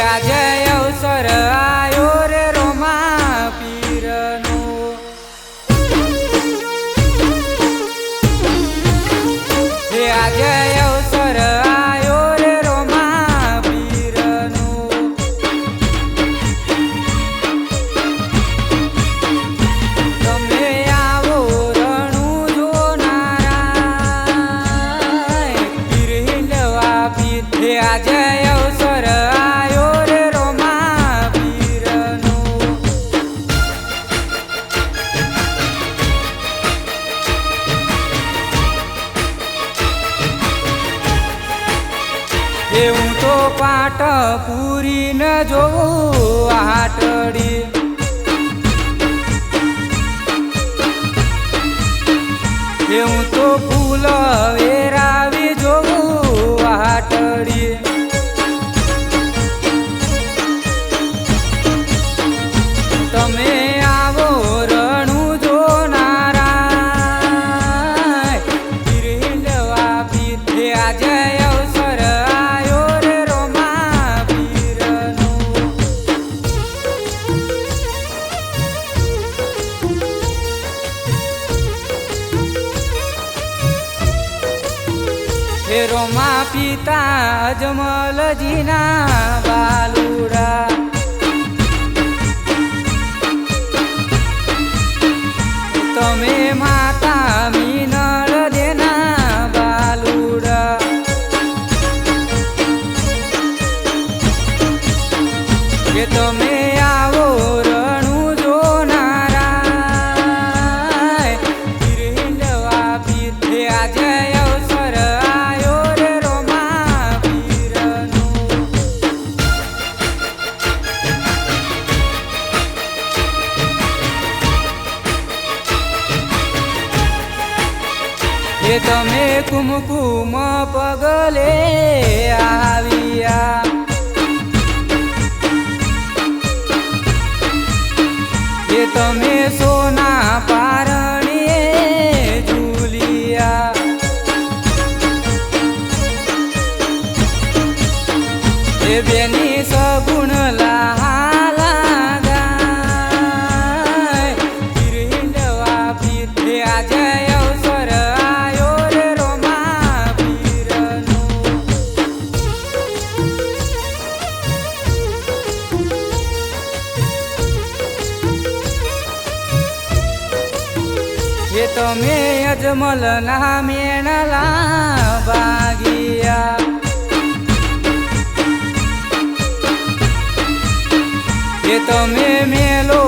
આજે અવસર આયો રે રોમા પીરનો. આજે એવું તો પાટ પૂરી ન જોવું આટડી એવું તો ફૂલ વેરાવી હે રોમા પિતા અજમલજીના બાલુડા તમે માતા મીનળ દેના બાલુડા કે તમે તમે કુમકુમ પગલે આવ્યા એ તમે અજમલ ના મેણલા બાગિયા એ તમે મેલો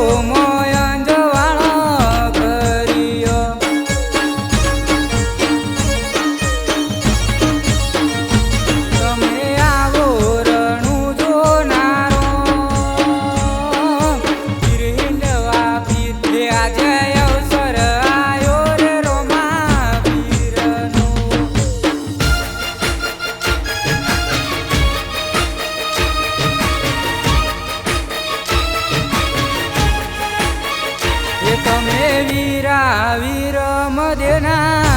વીરા વીર મદેના